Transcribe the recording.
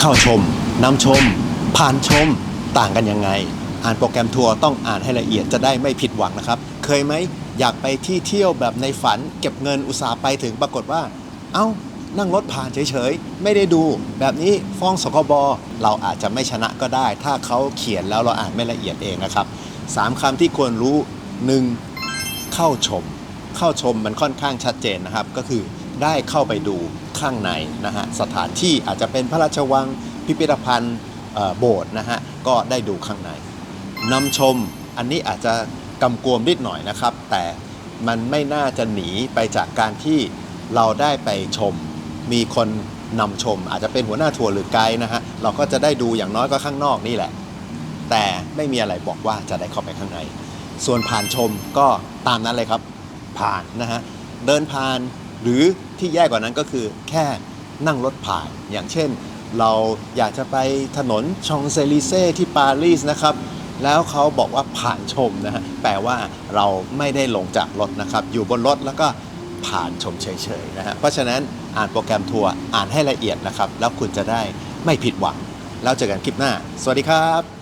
เข้าชมนำชม ผ่านชมต่างกันยังไง อ่านโปรแกรมทัวร์ต้องอ่านให้ละเอียดจะได้ไม่ผิดหวังนะครับ เคยไหมอยากไปที่เที่ยวแบบในฝัน เก็บเงินอุตสาห์ไปถึงปรากฏว่า เอ้านั่งรถผ่านเฉยๆ ไม่ได้ดู แบบนี้ฟ้องสคบเราอาจจะไม่ชนะก็ได้ ถ้าเขาเขียนแล้วเราอ่านไม่ละเอียดเองนะครับสามคำที่ควรรู้หนึ่งเข้าชม เข้าชมมันค่อนข้างชัดเจนนะครับ ก็คือได้เข้าไปดู ข้างในนะฮะสถานที่อาจจะเป็นพระราชวังพิพิธภัณฑ์โบสถ์นะฮะก็ได้ดูข้างในนำชมอันนี้อาจจะกำกวมนิดหน่อยนะครับ แต่มันไม่น่าจะหนีไปจากการที่เราได้ไปชม มีคนนำชม อาจจะเป็นหัวหน้าทัวร์หรือไกด์นะฮะเราก็จะได้ดูอย่างน้อยก็ข้างนอกนี่แหละ แต่ไม่มีอะไรบอกว่าจะได้เข้าไปข้างใน ส่วนผ่านชมก็ตามนั้นเลยครับ ผ่านนะฮะเดินผ่าน หรือที่แย่กว่านั้นก็คือแค่นั่งรถผ่าน อย่างเช่น เราอยากจะไปถนนชองเซลิเซ่ที่ปารีสนะครับ แล้วเขาบอกว่าผ่านชมนะฮะแปลว่าเราไม่ได้ลงจากรถนะครับ อยู่บนรถแล้วก็ผ่านชมเฉยๆนะฮะเพราะฉะนั้นอ่านโปรแกรมทัวร์อ่านให้ละเอียดนะครับ แล้วคุณจะได้ไม่ผิดหวัง แล้วเจอกันคลิปหน้า สวัสดีครับ